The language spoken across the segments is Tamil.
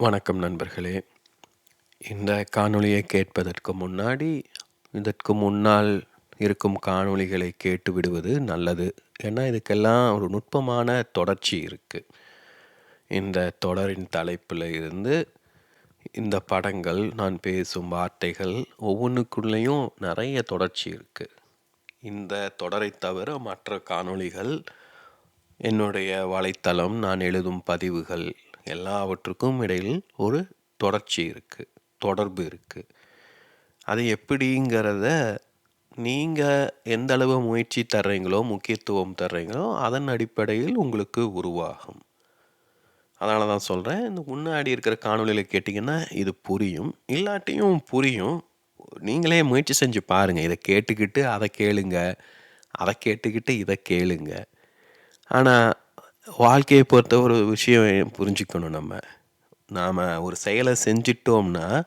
வணக்கம் நண்பர்களே. இந்த காணொளியை கேட்பதற்கு முன்னாடி இதற்கு முன்னால் இருக்கும் காணொளிகளை கேட்டு விடுவது நல்லது. ஏன்னா இதுக்கெல்லாம் ஒரு நுட்பமான தொடர்ச்சி இருக்குது இந்த தொடரின் தலைப்பில் இருந்து இந்த படங்கள் நான் பேசும் வார்த்தைகள் ஒவ்வொன்றுக்குள்ளேயும் நிறைய தொடர்ச்சி இருக்குது இந்த தொடரை தவிர மற்ற காணொளிகள் என்னுடைய வலைத்தளம் நான் எழுதும் பதிவுகள் எல்லாவற்றுக்கும் இடையில் ஒரு தொடர்ச்சி இருக்குது தொடர்பு இருக்குது அது எப்படிங்கிறத நீங்கள் எந்த அளவு முயற்சி தர்றீங்களோ முக்கியத்துவம் தர்றீங்களோ அதன் அடிப்படையில் உங்களுக்கு உருவாகும். அதனால தான் சொல்கிறேன் இந்த முன்னாடி இருக்கிற காணொலியில் கேட்டிங்கன்னா இது புரியும். இல்லாட்டியும் புரியும். நீங்களே முயற்சி செஞ்சு பாருங்கள் இதை கேட்டுக்கிட்டு அதை கேளுங்க. அதை கேட்டுக்கிட்டு இதை கேளுங்க. ஆனால் வாழ்க்கையை பொறுத்த ஒரு விஷயம் புரிஞ்சுக்கணும் நம்ம. நாம் ஒரு செயலை செஞ்சிட்டோம்னா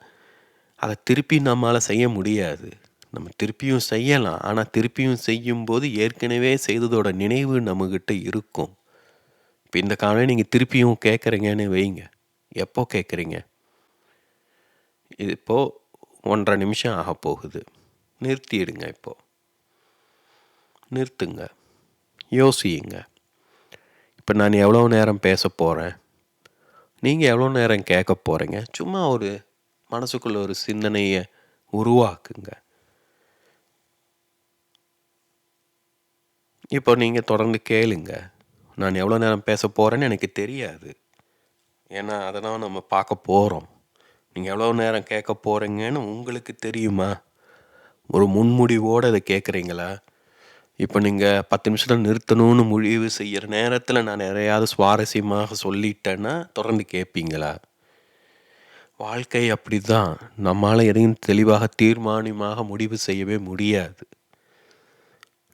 அதை திருப்பி நம்மளால் செய்ய முடியாது. நம்ம திருப்பியும் செய்யலாம். ஆனால் திருப்பியும் செய்யும்போது ஏற்கனவே செய்ததோட நினைவு நம்மக்கிட்ட இருக்கும். இப்போ இந்த காலம் நீங்கள் திருப்பியும் கேட்குறீங்கன்னு வைங்க. எப்போ கேட்குறீங்க இது இப்போது ஒன்றரை நிமிஷம் ஆக போகுது. நிறுத்திடுங்க இப்போது நிறுத்துங்க. யோசியுங்க. இப்போ நான் எவ்வளோ நேரம் பேச போகிறேன் நீங்கள் எவ்வளோ நேரம் கேட்க போகிறீங்க சும்மா ஒரு மனசுக்குள்ள ஒரு சிந்தனையை உருவாக்குங்க. இப்போ நீங்கள் தொடர்ந்து கேளுங்க. நான் எவ்வளோ நேரம் பேச போகிறேன்னு எனக்கு தெரியாது. ஏன்னா அதெல்லாம் நம்ம பார்க்க போகிறோம் நீங்கள் எவ்வளோ நேரம் கேட்க போகிறீங்கன்னு உங்களுக்கு தெரியுமா? ஒரு முன்முடிவோடு அதை கேட்குறீங்களா இப்போ நீங்கள் பத்து நிமிஷத்தில் நிறுத்தணும்னு முடிவு செய்கிற நேரத்தில் நான் நிறையாவது சுவாரஸ்யமாக சொல்லிட்டேன்னா தொடர்ந்து கேட்பீங்களா வாழ்க்கை அப்படி தான் நம்மளால் எதையும் தெளிவாக தீர்மானமாக முடிவு செய்யவே முடியாது.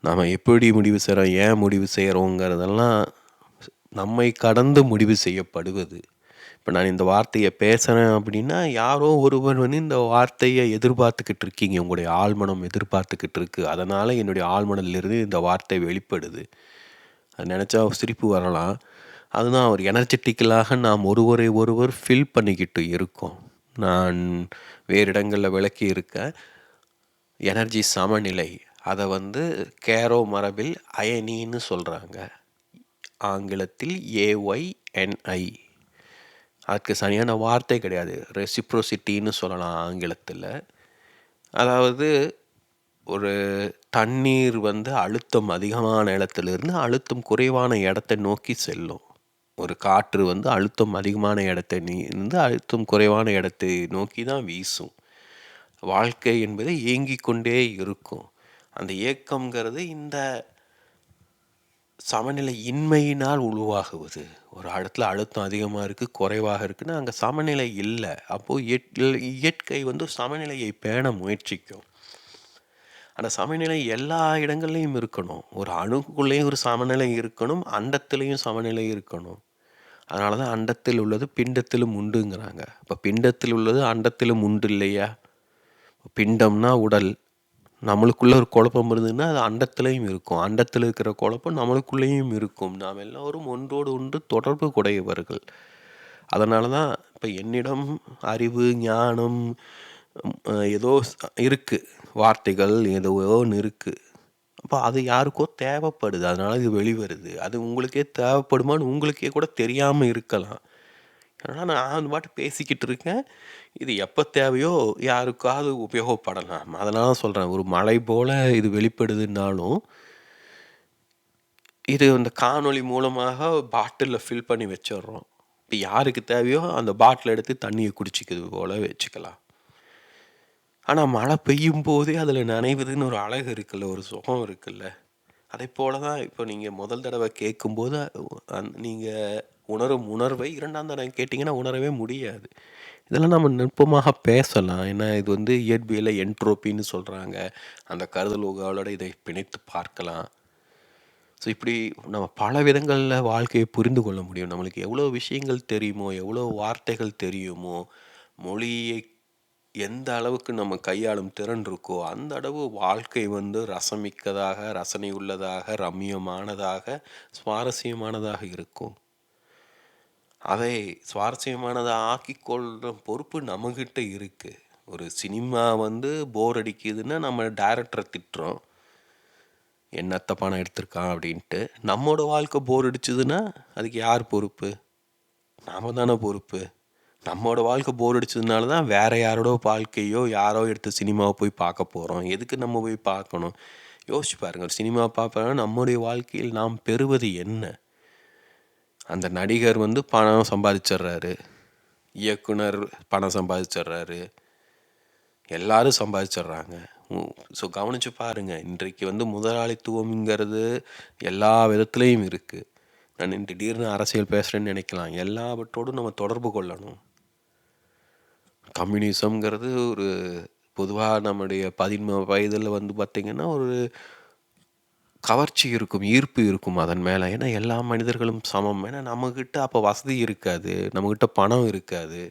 நாம் எப்படி முடிவு செய்கிறோம் ஏன் முடிவு செய்கிறோங்கிறதெல்லாம் நம்மை கடந்து முடிவு செய்யப்படுவது. இப்போ நான் இந்த வார்த்தையை பேசுகிறேன் அப்படின்னா யாரோ ஒருவர் வந்து இந்த வார்த்தையை எதிர்பார்த்துக்கிட்டு இருக்கீங்க. உங்களுடைய ஆழ்மனம் எதிர்பார்த்துக்கிட்டு இருக்குது அதனால் என்னுடைய ஆழ்மனத்திலிருந்து இந்த வார்த்தை வெளிப்படுது. அது நினச்சா சிரிப்பு வரலாம். அதுதான் ஒரு எனர்ஜெட்டிக்கலாக நாம் ஒருவரை ஒருவர் ஃபில் பண்ணிக்கிட்டு இருக்கோம். நான் வேறு இடங்களில் விளக்கி இருக்க எனர்ஜி சமநிலை. அதை வந்து கேரோ மரபில் அயனின்னு சொல்கிறாங்க ஆங்கிலத்தில் ஏஒய்என்ஐ அதுக்கு சரியான வார்த்தை கிடையாது. ரெசிப்ரோசிட்டின்னு சொல்லலாம் ஆங்கிலத்தில். அதாவது ஒரு தண்ணீர் வந்து அழுத்தம் அதிகமான இடத்துலேருந்து அழுத்தம் குறைவான இடத்தை நோக்கி செல்லும். ஒரு காற்று வந்து அழுத்தம் அதிகமான இடத்தை நீ இருந்து அழுத்தம் குறைவான இடத்தை நோக்கி தான் வீசும். வாழ்க்கை என்பது இயங்கிக் கொண்டே இருக்கும். அந்த இயக்கங்கிறது இந்த சமநிலை இன்மையினால் உருவாகுவது. ஒரு இடத்துல அழுத்தம் அதிகமாக இருக்குது குறைவாக இருக்குன்னா அங்கே சமநிலை இல்லை. அப்போது இயற்கை வந்து சமநிலையை பேண முயற்சிக்கும். அந்த சமநிலை எல்லா இடங்கள்லையும் இருக்கணும். ஒரு அணுக்குள்ளேயும் ஒரு சமநிலை இருக்கணும் அண்டத்துலேயும் சமநிலை இருக்கணும். அதனால தான் அண்டத்தில் உள்ளது பிண்டத்திலும் உண்டுங்கிறாங்க. இப்போ பிண்டத்தில் உள்ளது அண்டத்திலும் உண்டு இல்லையா? பிண்டம்னா உடல். நம்மளுக்குள்ளே ஒரு குழப்பம் இருந்ததுன்னா அது அண்டத்துலேயும் இருக்கும். அண்டத்தில் இருக்கிற குழப்பம் நம்மளுக்குள்ளேயும் இருக்கும். நாம் எல்லோரும் ஒன்றோடு ஒன்று தொடர்பு குடையவர்கள். அதனால தான் இப்போ என்னிடம் அறிவு ஞானம் ஏதோ இருக்குது வார்த்தைகள் ஏதோ ஒன்று இருக்குது அப்போ அது யாருக்கோ தேவைப்படுது. அதனால் இது வெளிவருது. அது உங்களுக்கே தேவைப்படுமான்னு உங்களுக்கே கூட தெரியாமல் இருக்கலாம். ஆனால் நான் அந்த பாட்டு பேசிக்கிட்டு இருக்கேன் இது எப்போ தேவையோ யாருக்காவது உபயோகப்படலாம். அதனால சொல்கிறேன் ஒரு மழை போல் இது வெளிப்படுதுன்னாலும் இது அந்த காணொளி மூலமாக பாட்டிலில் ஃபில் பண்ணி வச்சிடுறோம். இப்போ யாருக்கு தேவையோ அந்த பாட்டில் எடுத்து தண்ணியை குடிச்சிக்கிறது போல் வச்சுக்கலாம். ஆனால் மழை பெய்யும் போதே அதில் நனைவதுன்னு ஒரு அழகு இருக்குல்ல ஒரு சுகம் இருக்குல்ல. அதே போல தான் இப்போ நீங்கள் முதல் தடவை கேட்கும்போது நீங்கள் உணரும் உணர்வை இரண்டாம் தடவை கேட்டிங்கன்னா உணரவே முடியாது. இதெல்லாம் நம்ம நுட்பமாக பேசலாம். ஏன்னா இது வந்து இயற்பியல என்ட்ரோப்பின்னு சொல்கிறாங்க அந்த கருதல் உகாவோட இதை பிணைத்து பார்க்கலாம். ஸோ இப்படி நம்ம பல விதங்களில் வாழ்க்கையை புரிந்து கொள்ள முடியும். நம்மளுக்கு எவ்வளோ விஷயங்கள் தெரியுமோ எவ்வளோ வார்த்தைகள் தெரியுமோ மொழியை எந்த அளவுக்கு நம்ம கையாளும் திறன் இருக்கோ அந்த அளவு வாழ்க்கை வந்து ரசமிக்கதாக ரசனை உள்ளதாக ரம்மியமானதாக சுவாரஸ்யமானதாக இருக்கும். அதை சுவாரஸ்யமானதாக ஆக்கிக்கொள்கிற பொறுப்பு நம்மக்கிட்ட இருக்குது ஒரு சினிமா வந்து போர் அடிக்குதுன்னா, நம்ம டேரக்டரை திட்டுறோம். "என்னத்த பணம் எடுத்திருக்கான்" அப்படின்ட்டு. நம்மளோட வாழ்க்கை போர் அடிச்சதுன்னா, அதுக்கு யார் பொறுப்பு? நாம தானே பொறுப்பு. நம்மளோட வாழ்க்கை போர் அடிச்சதுனால தான் வேறு யாரோட வாழ்க்கையோ, யாரோ எடுத்த சினிமாவை போய் பார்க்க போகிறோம் எதுக்கு நம்ம போய் பார்க்கணும்? யோசிச்சு பாருங்கள் ஒரு சினிமா பார்ப்பாங்க நம்முடைய வாழ்க்கையில் நாம் பெறுவது என்ன? அந்த நடிகர் வந்து பணம் சம்பாதிச்சிடுறாரு. இயக்குனர் பணம் சம்பாதிச்சிடுறாரு. எல்லாரும் சம்பாதிச்சிடுறாங்க. ஸோ கவனிச்சு பாருங்கள் இன்றைக்கு வந்து முதலாளித்துவம்ங்கிறது எல்லா விதத்துலேயும் இருக்குது நான் திடீர்னு அரசியல் பேசுகிறேன்னு நினைக்கலாம். எல்லாவற்றோடும் நம்ம தொடர்பு கொள்ளணும். கம்யூனிசம்ங்கிறது ஒரு பொதுவாக நம்முடைய பதின்ம வயதில் வந்து பார்த்திங்கன்னா ஒரு கவர்ச்சி இருக்கும், ஈர்ப்பு இருக்கும் அதன் மேல. ஏன்னா, எல்லா மனிதர்களும் சமம். ஏன்னா, நம்மகிட்ட அப்ப வசதி இருக்காது. நம்மகிட்ட பணம் இருக்காது.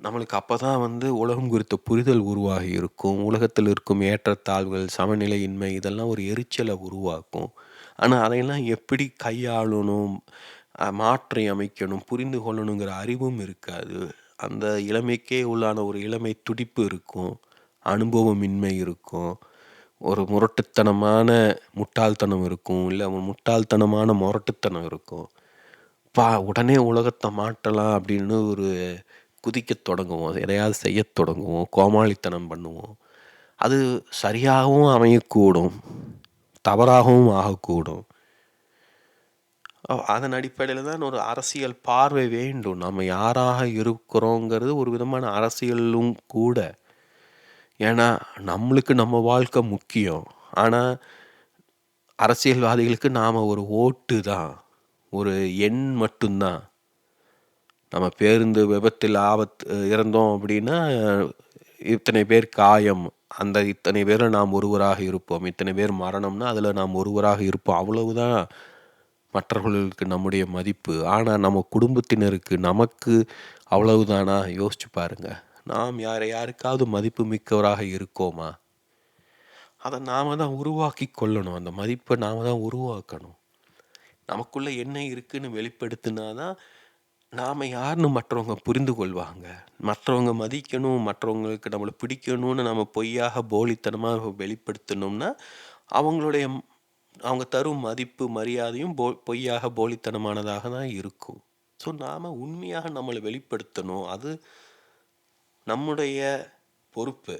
நம்மளுக்கு அப்பதான் வந்து உலகம் குறித்த புரிதல் உருவாகி இருக்கும். உலகத்தில் இருக்கும் ஏற்றத்தாழ்வுகள், சமநிலையின்மை இதெல்லாம் ஒரு எரிச்சலை உருவாக்கும். ஆனா, அதையெல்லாம் எப்படி கையாளணும், அ மாற்றி அமைக்கணும், புரிந்து கொள்ளணுங்கிற அறிவும் இருக்காது. அந்த இளமைக்கே உள்ளான ஒரு இளமை துடிப்பு இருக்கும். அனுபவமின்மை இருக்கும். ஒரு முரட்டுத்தனமான முட்டாள்தனம் இருக்கும். இல்லை முட்டாள்தனமான முரட்டுத்தனம் இருக்கும். பா உடனே உலகத்தை மாற்றலாம் அப்படின்னு ஒரு குதிக்க தொடங்குவோம். எதையாவது செய்ய தொடங்குவோம். கோமாளித்தனம் பண்ணுவோம். அது சரியாகவும் அமையக்கூடும். தவறாகவும் ஆகக்கூடும். அதன் அடிப்படையில் தான் ஒரு அரசியல் பார்வை வேண்டும். நம்ம யாராக இருக்கிறோங்கிறது ஒரு விதமான அரசியலும் கூட. ஏன்னா, நம்மளுக்கு நம்ம வாழ்க்கை முக்கியம். ஆனால் அரசியல்வாதிகளுக்கு நாம் ஒரு ஓட்டு தான். ஒரு எண் மட்டும்தான் நம்ம பேருந்து விபத்தில் ஆபத்து இறந்தோம் அப்படின்னா, இத்தனை பேர் காயம். அந்த இத்தனை பேரில் நாம் ஒருவராக இருப்போம். இத்தனை பேர் மரணம்னா, அதில் நாம் ஒருவராக இருப்போம். அவ்வளவுதான் மற்றவர்களுக்கு நம்முடைய மதிப்பு. ஆனால் நம்ம குடும்பத்தினருக்கு, நமக்கு அவ்வளவுதானா? யோசிச்சு பாருங்கள் நாம் யாரை யாருக்காவது மதிப்பு மிக்கவராக இருக்கோமா? அதை நாம தான் உருவாக்கி கொள்ளணும். அந்த மதிப்பை நாம தான் உருவாக்கணும். நமக்குள்ளே என்ன இருக்குதுன்னு வெளிப்படுத்தினா தான், நாம் யாருன்னு மற்றவங்க புரிந்து கொள்வாங்க. மற்றவங்க மதிக்கணும், மற்றவங்களுக்கு நம்மளை பிடிக்கணும்னு நம்ம பொய்யாக, போலித்தனமாக வெளிப்படுத்தணும்னா அவங்களுடைய அவங்க தரும் மதிப்பு, மரியாதையும் போ பொய்யாக, போலித்தனமானதாக தான் இருக்கும். ஸோ, நாம் உண்மையாக நம்மளை வெளிப்படுத்தணும். அது நம்முடைய பொறுப்பு.